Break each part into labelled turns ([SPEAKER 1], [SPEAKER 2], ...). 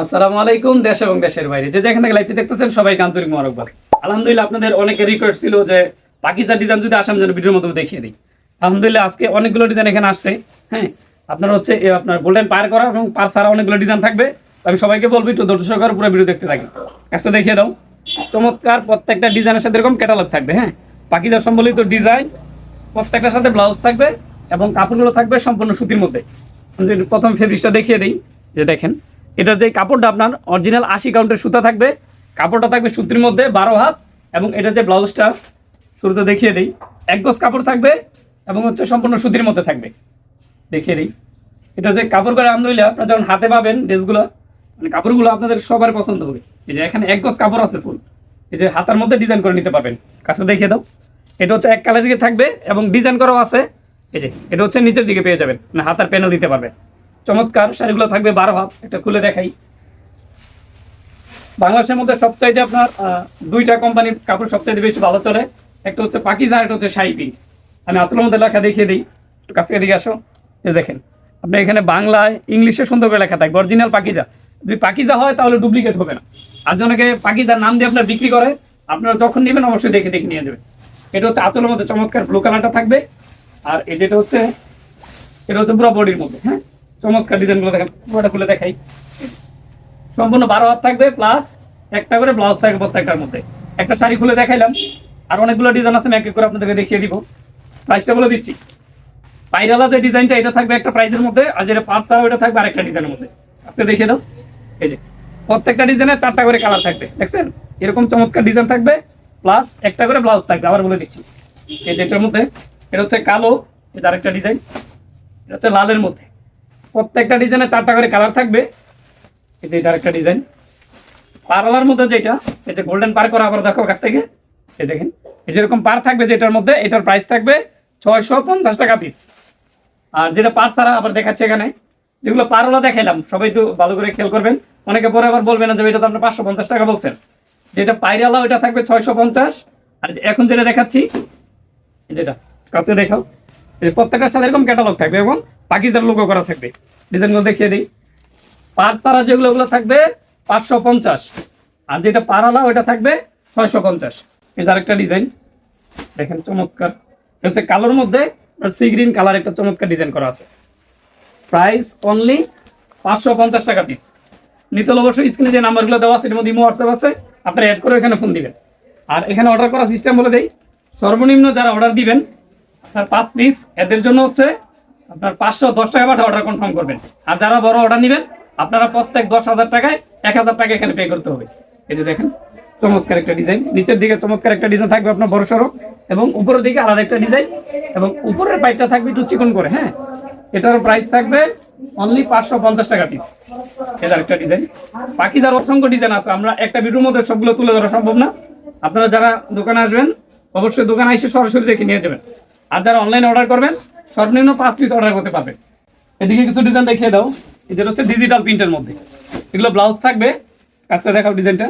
[SPEAKER 1] আসসালামু আলাইকুম, দেশ এবং দেশের বাইরে। যে যেখান থেকে লাইভটি দেখতেছেন, সবাইকে আন্তরিক মোবারকবাদ। আলহামদুলিল্লাহ, আপনাদের অনেকের রিকোয়েস্ট ছিল যে পাকিস্তান ডিজাইন যদি আসে আমি যেন ভিডিওর মধ্যে দেখিয়ে দিই। আলহামদুলিল্লাহ, আজকে অনেকগুলো ডিজাইন এখানে আসছে হ্যাঁ? আপনার হচ্ছে আপনার গোল্ডেন পার করা এবং পার ছাড়া অনেকগুলো ডিজাইন থাকবে। আমি সবাইকে বলব, একটু সহকারে পুরো ভিডিও দেখতে থাকি কাছে দেখিয়ে দাও। চমৎকার, প্রত্যেকটা ডিজাইনের সাথে এরকম ক্যাটালগ থাকবে হ্যাঁ? পাকিজার সম্বলিত ডিজাইন প্রত্যেকটার সাথে ব্লাউজ থাকবে এবং কাপড়গুলো থাকবে সম্পূর্ণ সুতির মধ্যে। প্রথম ফেব্রিক্সটা দেখিয়ে দিই, যে দেখেন। এটার যে কাপড়টা আপনার অরিজিনাল আশি কাউন্টের সুতা থাকবে, কাপড়টা থাকবে সুতির মধ্যে বারো হাত এবং এটা যে ব্লাউজটা শুরুতে দেখিয়ে দিই, এক গজ কাপড় থাকবে এবং হচ্ছে সম্পূর্ণ সুতির মধ্যে থাকবে। দেখিয়ে দিই, এটা যে কাপড় করে আলহামদুলিল্লাহ, আপনারা যখন হাতে পাবেন ড্রেসগুলো মানে কাপড়গুলো আপনাদের সবার পছন্দ হবে। এই যে এখানে এক গজ কাপড় আছে ফুল, এই যে হাতার মধ্যে ডিজাইন করে নিতে পারবেন। কাছে দেখিয়ে দাও, এটা হচ্ছে এক কালার দিকে থাকবে এবং ডিজাইন করাও আছে। এই যে, এটা হচ্ছে নিচের দিকে পেয়ে যাবেন মানে হাতার প্যানেল দিতে পারবেন। চমৎকার, শাড়িগুলো থাকবে বারো হাত এটা খুলে দেখাই। বাংলাদেশের মধ্যে সবচাইতে আপনার দুইটা কোম্পানির কাপড় সবচাইতে বেশি ভালো চলে। একটা হচ্ছে পাকিজা একটা হচ্ছে শাইপি আমি আতলের মধ্যে লেখা দেখিয়ে দিই। একটু কাছ থেকে দিকে আসো। এই দেখেন, আপনি এখানে বাংলায় ইংলিশে সুন্দর করে লেখা থাকবে অরিজিনাল পাকিজা। যদি পাকিজা হয়, তাহলে ডুপ্লিকেট হবে না। আর জনকে পাকিজার নাম দিয়ে আপনার বিক্রি করে, আপনারা যখন নেবেন, অবশ্যই দেখে দেখে নিয়ে যাবেন। এটা হচ্ছে আঁচলের মধ্যে চমৎকার ব্লু কালারটা থাকবে। আর এটা হচ্ছে এটা হচ্ছে পুরো বডির মধ্যে হ্যাঁ? চমৎকার ডিজাইনগুলো দেখেন, পুরোটা খুলে দেখাই। সম্পূর্ণ বারো হাত থাকবে প্লাস একটা করে ব্লাউজ থাকবে প্রত্যেকটার মধ্যে। একটা শাড়ি খুলে দেখাইলাম, আর অনেকগুলো ডিজাইন আছে, আমি এক করে আপনাদেরকে দেখিয়ে দিব। প্রাইসটা বলে দিচ্ছি। পাইরালা যে ডিজাইনটা এটা থাকবে একটা প্রাইসের মধ্যে, আর যেটা পার্স ছাড়া ওটা থাকবে আরেকটা ডিজাইনের মধ্যে। আজকে দেখিয়ে দাও। এই যে, প্রত্যেকটা ডিজাইনের চারটা করে কালার থাকবে, দেখছেন? এরকম চমৎকার ডিজাইন থাকবে প্লাস একটা করে ব্লাউজ থাকবে, আবার বলে দিচ্ছি। এই যেটার মধ্যে, এটা হচ্ছে কালো, এটা আরেকটা ডিজাইন এটা হচ্ছে লালের মধ্যে। প্রত্যেকটা ডিজাইনে চারটা করে কালার থাকবে। যে এটা আরেকটা ডিজাইন। পার্লার মধ্যে যেটা এই যে গোল্ডেন পার করা আবার দেখো কাছ থেকে। এই দেখেন, এই যেরকম পার থাকবে যেটার মধ্যে, এটার প্রাইস থাকবে ছয়শো পঞ্চাশ টাকা পিস আর যেটা পার ছাড়া আবার দেখাচ্ছে এখানে, যেগুলো পারওয়ালা দেখাইলাম, সবাই একটু ভালো করে খেয়াল করবেন। অনেকে পরে আবার বলবেন না যে এটা তো আপনার পাঁচশো পঞ্চাশ টাকা বলছেন। যেটা পাইরালা ওইটা থাকবে ছয়শো পঞ্চাশ। আর এখন যেটা দেখাচ্ছি যেটা কাছে দেখাও। প্রত্যেকটার সাথে এরকম ক্যাটালগ থাকবে এবং পাকিস্তান লোগো করা থাকবে। ডিজাইনগুলো দেখিয়ে দিই। পার ছাড়া যেগুলো, ওগুলো থাকবে পাঁচশো পঞ্চাশ। আর যেটা পারালা ওইটা থাকবে ছয়শো পঞ্চাশ। এটা আরেকটা ডিজাইন দেখেন চমৎকার। হচ্ছে কালোর মধ্যে সি গ্রিন কালার একটা চমৎকার ডিজাইন করা আছে। প্রাইস অনলি পাঁচশো পঞ্চাশ টাকা পিস নিতল অবশ্যই স্ক্রিনে যে নাম্বারগুলো দেওয়া আছে, এর মধ্যে ইমো হোয়াটসঅ্যাপ আছে, আপনারা অ্যাড করে এখানে ফোন দিবেন। আর এখানে অর্ডার করার সিস্টেম বলে দেই। সর্বনিম্ন যারা অর্ডার দিবেন আপনার পাঁচ পিস এদের জন্য হচ্ছে আপনার পাঁচশো, দশ টাকা পাঠা অর্ডার কনফার্ম করবেন। আর যারা বড় অর্ডার নেবেন, আপনারা প্রত্যেক দশ হাজার টাকায় এক হাজার টাকা এখানে পে করতে হবে। এই যে দেখেন, চমৎকার একটা ডিজাইন নিচের দিকে চমৎকার একটা ডিজাইন থাকবে আপনার বড় সড়ো এবং উপরের দিকে আলাদা একটা ডিজাইন এবং উপরের পাইপটা থাকবে একটু চিকন করে হ্যাঁ? এটার প্রাইস থাকবে অনলি পাঁচশো পঞ্চাশ টাকা পিস এটার একটা ডিজাইন বাকি যার অসংখ্য ডিজাইন আছে, আমরা একটা ভিডিওর মধ্যে সবগুলো তুলে ধরা সম্ভব না। আপনারা যারা দোকানে আসবেন, অবশ্যই দোকানে এসে সরাসরি দেখে নিয়ে যাবেন। আর যারা অনলাইনে অর্ডার করবেন সর্বনিম্ন পাঁচ পিস অর্ডার করতে পারবেন এদিকে কিছু ডিজাইন দেখিয়ে দাও। এদের হচ্ছে ডিজিটাল প্রিন্টের মধ্যে। এগুলো ব্লাউজ থাকবে। কাজটা দেখাও ডিজাইনটা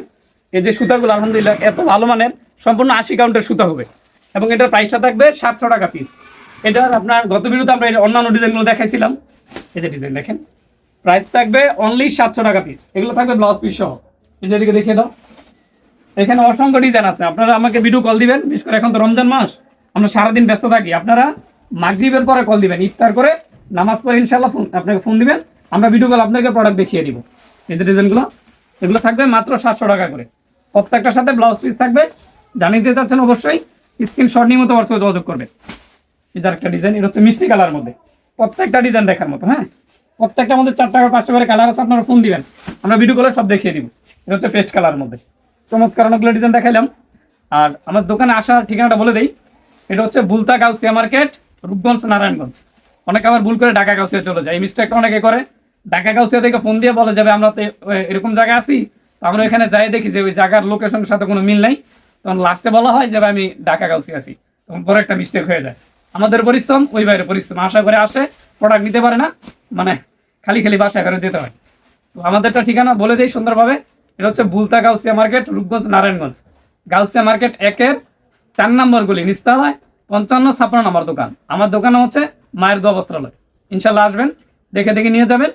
[SPEAKER 1] এই যে সুতাগুলো, আলহামদুলিল্লাহ, এত ভালো মানের, সম্পূর্ণ আশি কাউন্টের সুতা হবে। এবং এটার প্রাইসটা থাকবে সাতশো টাকা পিস এটার আপনার, গত বিরুদ্ধে আমরা অন্যান্য ডিজাইনগুলো দেখাইছিলাম। এই যে ডিজাইন দেখেন। প্রাইস থাকবে অনলি সাতশো টাকা পিস এগুলো থাকবে ব্লাউজ পিস সহ। এই যে এদিকে দেখিয়ে দাও। এখানে অসংখ্য ডিজাইন আছে। আপনারা আমাকে ভিডিও কল দিবেন। বিশেষ করে এখন তো রমজান মাস। আমরা সারাদিন ব্যস্ত থাকি। আপনারা মাগরিবের পরে কল দিবেন। ইফতার করে নামাজ পড়ে ইনশাল্লাহ ফোন আপনাকে ফোন দিবেন, আমরা ভিডিও কল আপনাকে প্রোডাক্ট দেখিয়ে দিব। এই যে ডিজাইনগুলো এগুলো থাকবে মাত্র সাতশো টাকা করে। প্রত্যেকটার সাথে ব্লাউজ পিস থাকবে। জানিয়ে দিতে চাচ্ছেন অবশ্যই স্ক্রিন শট নিয়ে মতো হোয়াটসঅ্যাপে যোগাযোগ করবে এই যে একটা ডিজাইন এটা হচ্ছে মিষ্টি কালার মধ্যে। প্রত্যেকটা ডিজাইন দেখার মতো হ্যাঁ? প্রত্যেকটা আমাদের চার টাকা পাঁচটা করে কালার আছে, আপনারা ফোন দিবেন। আমরা ভিডিও কলে সব দেখিয়ে দিব। এটা হচ্ছে পেস্ট কালার মধ্যে। চমৎকার অনেকগুলো ডিজাইন দেখাইলাম। আর আমার দোকানে আসার ঠিকানাটা বলে দেই। এটা হচ্ছে বুলতা গাউসিয়া মার্কেট রূপগঞ্জ, নারায়ণগঞ্জ? অনেকে আবার ভুল করে ঢাকা গাউসিয়া চলে যায়। এই মিস্টেকটা অনেকে করে। ঢাকা গাউসিয়া থেকে ফোন দিয়ে বলে, যাবে, আমরা তো এরকম জায়গায় আছি, তো আমরা এখানে যাই দেখি যে ওই জায়গার লোকেশনের সাথে কোনো মিল নাই। তখন লাস্টে বলা হয় যে আমি ঢাকা গাউসিয়া আছি। তখন বড় একটা মিস্টেক হয়ে যায়। আমাদের পরিশ্রম, ওই বাইরে পরিশ্রম। আশা করে আসে প্রোডাক্ট নিতে পারে না মানে খালি খালি বাসায় করে যেতে হয়। তো আমাদেরটা ঠিকানা বলে দেই সুন্দরভাবে। এটা হচ্ছে বুলতা গাউসিয়া মার্কেট, রূপগঞ্জ, নারায়ণগঞ্জ। গাউসিয়া মার্কেট একের চার নম্বর গলি, নিস্তালায়। পঞ্চান্ন ছাপ্পান্ন আমার দোকান। আমার দোকান হচ্ছে মায়ের দু বস্ত্রালয় ইনশাল্লাহ আসবেন, দেখে দেখে নিয়ে যাবেন।